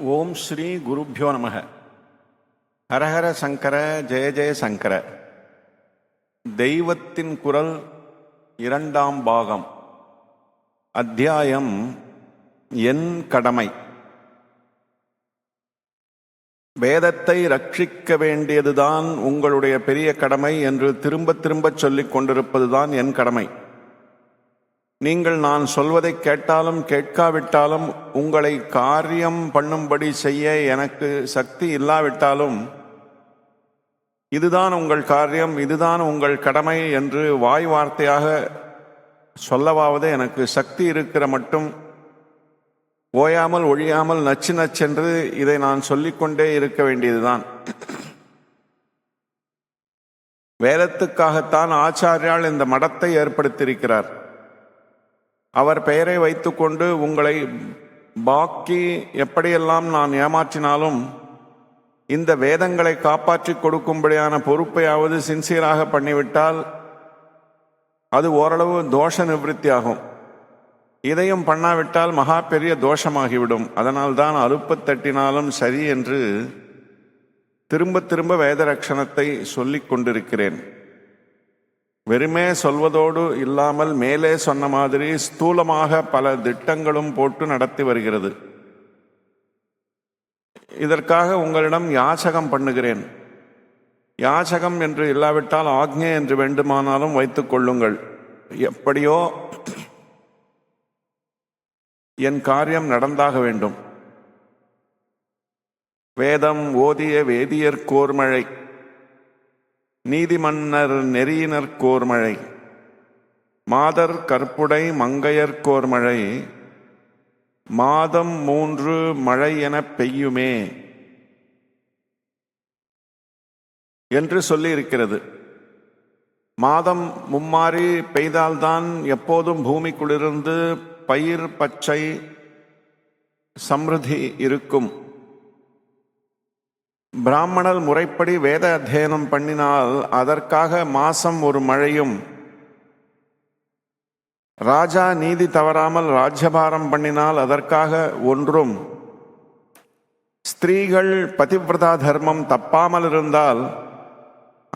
ஓம் ஸ்ரீ குருப்பியோ நமக. ஹரஹர சங்கர ஜெய ஜெய சங்கர. தெய்வத்தின் குரல் இரண்டாம் பாகம். அத்தியாயம் என் கடமை. வேதத்தை ரட்சிக்க வேண்டியதுதான் உங்களுடைய பெரிய கடமை என்று திரும்ப திரும்பச் சொல்லிக் கொண்டிருப்பதுதான் என் கடமை. நீங்கள் நான் சொல்வதை கேட்டாலும் கேட்காவிட்டாலும் உங்களை காரியம் பண்ணும்படி செய்ய எனக்கு சக்தி இல்லாவிட்டாலும் இதுதான் உங்கள் காரியம் இதுதான் உங்கள் கடமை என்று வாய் வார்த்தையாக சொல்லவாவது எனக்கு சக்தி இருக்கிற மட்டும் ஓயாமல் ஒழியாமல் நச்சு நச்சென்று இதை நான் சொல்லிக்கொண்டே இருக்க வேண்டியதுதான். வேதத்துக்காகத்தான் ஆச்சாரியால் இந்த மடத்தை ஏற்படுத்தியிருக்கிறார். அவர் பெயரை வைத்துக்கொண்டு உங்களை பாக்கி எப்படியெல்லாம் நான் ஏமாற்றினாலும் இந்த வேதங்களை காப்பாற்றி கொடுக்கும்படியான பொறுப்பையாவது சின்சியராக பண்ணிவிட்டால் அது ஓரளவு தோஷ நிவர்த்தி ஆகும் இதையும் பண்ணாவிட்டால் மகா பெரிய தோஷமாகிவிடும். அதனால்தான் அலுப்பு தட்டினாலும் சரி என்று திரும்ப திரும்ப வேத ரட்சணத்தை சொல்லிக் கொண்டிருக்கிறேன். வெறுமே சொல்வதோடு இல்லாமல் மேலே சொன்ன மாதிரி ஸ்தூலமாக பல திட்டங்களும் போட்டு நடத்தி வருகிறது. இதற்காக உங்களிடம் யாசகம் பண்ணுகிறேன். யாசகம் என்று இல்லாவிட்டால் ஆக்ஞை என்று வேண்டுமானாலும் வைத்துக் கொள்ளுங்கள். எப்படியோ என் காரியம் நடந்தாக வேண்டும். வேதம் ஓதிய வேதியர் கோர்மழை. நீதிமன்னர் நெறியினர் கோர்மழை மாதர் கற்புடை மங்கையர் கோர்மழை மாதம் மூன்று மழை எனப் பெய்யுமே என்று சொல்லியிருக்கிறது. மாதம் மும்மாறி பெய்தால்தான் எப்போதும் பூமிக்குள்ளிருந்து பயிர் பச்சை சம்ருதி இருக்கும். பிராமணர் முறைப்படி வேத அத்தியனம் பண்ணினால் அதற்காக மாசம் ஒரு மழையும் ராஜா நீதி தவறாமல் ராஜ்யபாரம் பண்ணினால் அதற்காக ஒன்றும். ஸ்திரீகள் பதிவிரதா தர்மம் தப்பாமல் இருந்தால்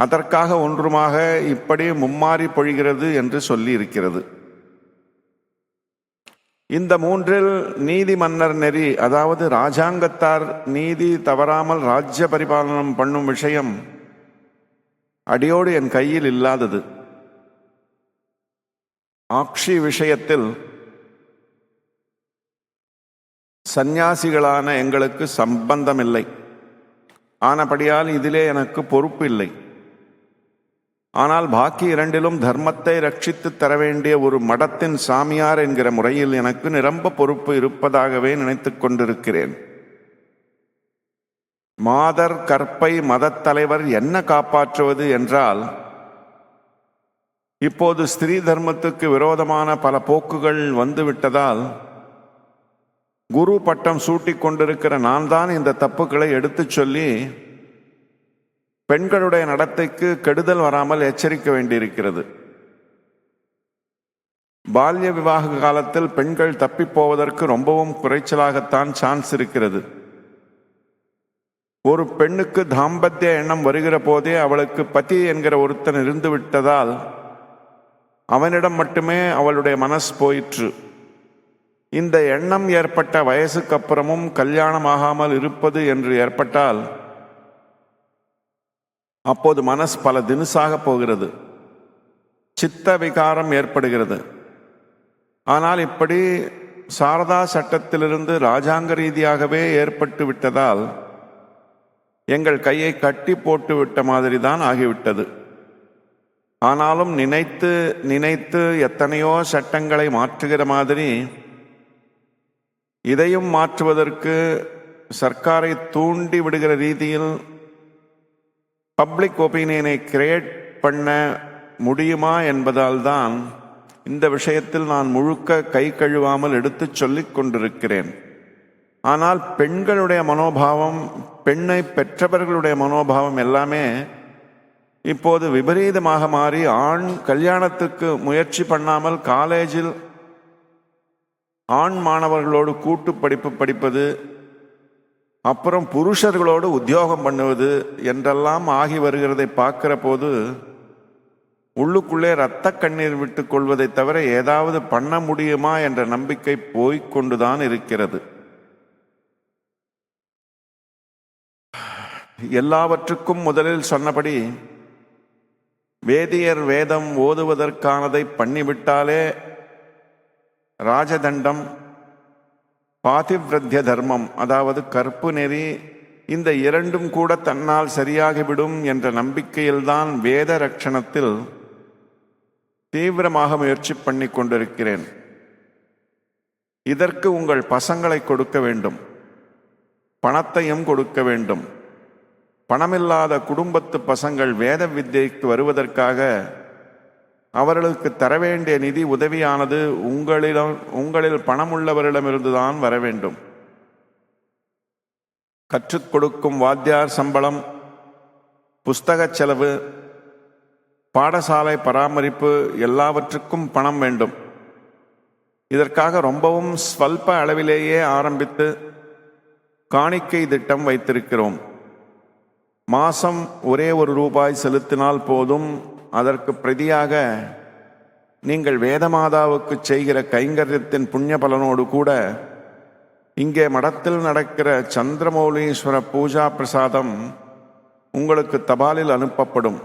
அதற்காக ஒன்றுமாக இப்படி மும்மாறி பொழிகிறது என்று சொல்லியிருக்கிறது. இந்த மூன்றில் நீதி மன்னர் நெறி அதாவது ராஜாங்கத்தார் நீதி தவறாமல் ராஜ்ய பரிபாலனம் பண்ணும் விஷயம் அடியோடு என் கையில் இல்லாதது. ஆக்ஷி விஷயத்தில் சந்நியாசிகளான எங்களுக்கு சம்பந்தமில்லை. ஆனபடியால் இதிலே எனக்கு பொறுப்பு இல்லை ஆனால் பாக்கி இரண்டிலும் தர்மத்தை ரட்சித்து தர வேண்டிய ஒரு மடத்தின் சாமியார் என்கிற முறையில் எனக்கு நிரம்ப பொறுப்பு இருப்பதாகவே நினைத்து கொண்டிருக்கிறேன். மாதர் கற்பை மதத்தலைவர் என்ன காப்பாற்றுவது என்றால் இப்போது ஸ்திரீ தர்மத்துக்கு விரோதமான பல போக்குகள் வந்துவிட்டதால் குரு பட்டம் சூட்டிக் கொண்டிருக்கிற நான் தான் இந்த தப்புக்களை எடுத்துச் சொல்லி பெண்களுடைய நடத்தைக்கு கெடுதல் வராமல் எச்சரிக்க வேண்டியிருக்கிறது. பால்ய விவாக காலத்தில் பெண்கள் தப்பிப்போவதற்கு ரொம்பவும் குறைச்சலாகத்தான் சான்ஸ் இருக்கிறது. ஒரு பெண்ணுக்கு தாம்பத்திய எண்ணம் வருகிற போதே அவளுக்கு பதி என்கிற ஒருத்தன் இருந்து விட்டதால் அவனிடம் மட்டுமே அவளுடைய மனசு போயிற்று. இந்த எண்ணம் ஏற்பட்ட வயசுக்கு அப்புறமும் கல்யாணமாகாமல் இருப்பது என்று ஏற்பட்டால் அப்போது மனசு பல தினுசாக போகிறது. சித்த விகாரம் ஏற்படுகிறது. ஆனால் இப்படி சாரதா சட்டத்திலிருந்து ராஜாங்க ரீதியாகவே ஏற்பட்டு விட்டதால் எங்கள் கையை கட்டி போட்டு விட்ட மாதிரி தான் ஆகிவிட்டது. ஆனாலும் நினைத்து நினைத்து எத்தனையோ சட்டங்களை மாற்றுகிற மாதிரி இதையும் மாற்றுவதற்கு சர்க்காரை தூண்டி விடுகிற ரீதியில் பப்ளிக் ஒப்பீனியனை கிரியேட் பண்ண முடியுமா என்பதால் தான் இந்த விஷயத்தில் நான் முழுக்க கை கழுவாமல் எடுத்து சொல்லிக் கொண்டிருக்கிறேன். ஆனால் பெண்களுடைய மனோபாவம் பெண்ணை பெற்றவர்களுடைய மனோபாவம் எல்லாமே இப்போது விபரீதமாக மாறி ஆண் கல்யாணத்துக்கு முயற்சி பண்ணாமல் காலேஜில் ஆண் மாணவர்களோடு கூட்டு படிப்பு படிப்பது அப்புறம் புருஷர்களோடு உத்தியோகம் பண்ணுவது என்றெல்லாம் ஆகி வருகிறதை பார்க்கிற போது உள்ளுக்குள்ளே இரத்த கண்ணீர் விட்டு கொள்வதை தவிர ஏதாவது பண்ண முடியுமா என்ற நம்பிக்கை போய்கொண்டுதான் இருக்கிறது. எல்லாவற்றுக்கும் முதலில் சொன்னபடி வேதியர் வேதம் ஓதுவதற்கானதை பண்ணிவிட்டாலே ராஜதண்டம் பாதிவிரத்திய தர்மம் அதாவது கற்பு நெறி இந்த இரண்டும் கூட தன்னால் சரியாகிவிடும் என்ற நம்பிக்கையில்தான் வேத ரட்சணத்தில் தீவிரமாக முயற்சி பண்ணி கொண்டிருக்கிறேன். இதற்கு உங்கள் பசங்களை கொடுக்க வேண்டும். பணத்தையும் கொடுக்க வேண்டும். பணமில்லாத குடும்பத்து பசங்கள் வேத வித்தைக்கு வருவதற்காக அவர்களுக்கு தர வேண்டிய நிதி உதவியானது உங்களிடம் உங்களில் பணமுள்ளவரிடமிருந்துதான் வர வேண்டும் கற்றுக் கொடுக்கும் வாத்தியார் சம்பளம் புஸ்தகச் செலவு பாடசாலை பராமரிப்பு எல்லாவற்றுக்கும் பணம் வேண்டும். இதற்காக ரொம்பவும் ஸ்வல்ப அளவிலேயே ஆரம்பித்து காணிக்கை திட்டம் வைத்திருக்கிறோம். மாசம் ஒரே ஒரு ரூபாய் செலுத்தினால் போதும். அதற்கு பிரதியாக நீங்கள் வேதமாதாவுக்கு செய்கிற கைங்கரியத்தின் புண்ணிய பலனோடு கூட இங்கே மடத்தில் நடக்கிற சந்திரமௌலீஸ்வர பூஜா பிரசாதம் உங்களுக்கு தபாலில் அனுப்பப்படும்.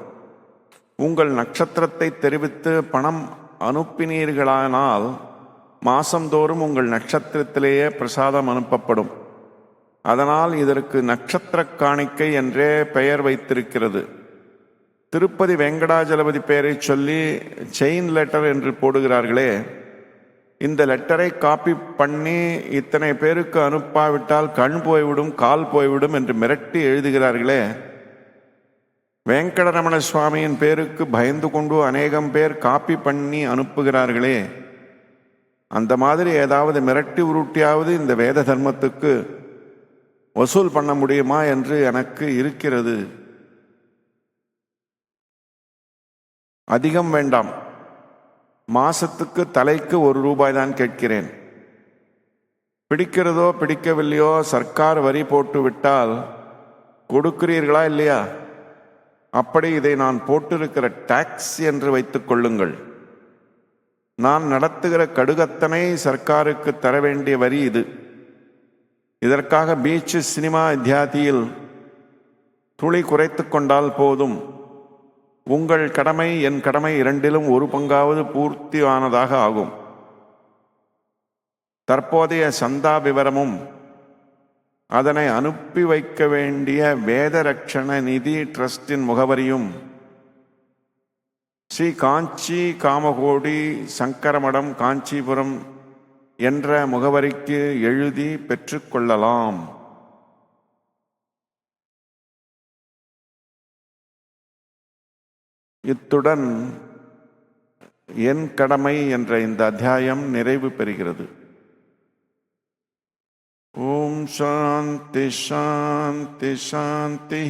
உங்கள் நட்சத்திரத்தை தெரிவித்து பணம் அனுப்பினீர்களானால் மாசந்தோறும் உங்கள் நட்சத்திரத்திலேயே பிரசாதம் அனுப்பப்படும். அதனால் இதற்கு நட்சத்திர காணிக்கை என்றே பெயர் வைத்திருக்கிறது. திருப்பதி வெங்கடாஜலபதி பெயரை சொல்லி செயின் லெட்டர் என்று போடுகிறார்களே இந்த லெட்டரை காப்பி பண்ணி இத்தனை பேருக்கு அனுப்பாவிட்டால் கண் போய்விடும் கால் போய்விடும் என்று மிரட்டி எழுதுகிறார்களே. வெங்கடரமண சுவாமியின் பேருக்கு பயந்து கொண்டு அநேகம் பேர் காப்பி பண்ணி அனுப்புகிறார்களே. அந்த மாதிரி ஏதாவது மிரட்டி உருட்டியாவது இந்த வேத தர்மத்துக்கு வசூல் பண்ண முடியுமா என்று எனக்கு இருக்கிறது. அதிகம் வேண்டாம். மாசத்துக்கு தலைக்கு ஒரு ரூபாய் தான் கேட்கிறேன். பிடிக்கிறதோ பிடிக்கவில்லையோ சர்க்கார் வரி போட்டு விட்டால் கொடுக்கிறீர்களா இல்லையா? அப்படி இதை நான் போட்டிருக்கிற டாக்ஸ் என்று வைத்துக் கொள்ளுங்கள். நான் நடத்துகிற கடுகத்தனை சர்க்காருக்கு தர வேண்டிய வரி இது. இதற்காக பீச்சு சினிமா இத்தியாதியில் துளி குறைத்து கொண்டால் போதும். உங்கள் கடமை என் கடமை இரண்டிலும் ஒரு பங்காவது பூர்த்தியானதாக ஆகும். தற்போதைய சந்தா விவரமும் அதனை அனுப்பி வைக்க வேண்டிய வேதரட்சண நிதி ட்ரஸ்டின் முகவரியும் ஸ்ரீ காஞ்சி காமகோடி சங்கரமடம் காஞ்சிபுரம் என்ற முகவரிக்கு எழுதி பெற்றுக்கொள்ளலாம் இத்துடன் என் கடமை என்ற இந்த அத்தியாயம் நிறைவு பெறுகிறது. ஓம் சாந்தி சாந்தி சாந்தி.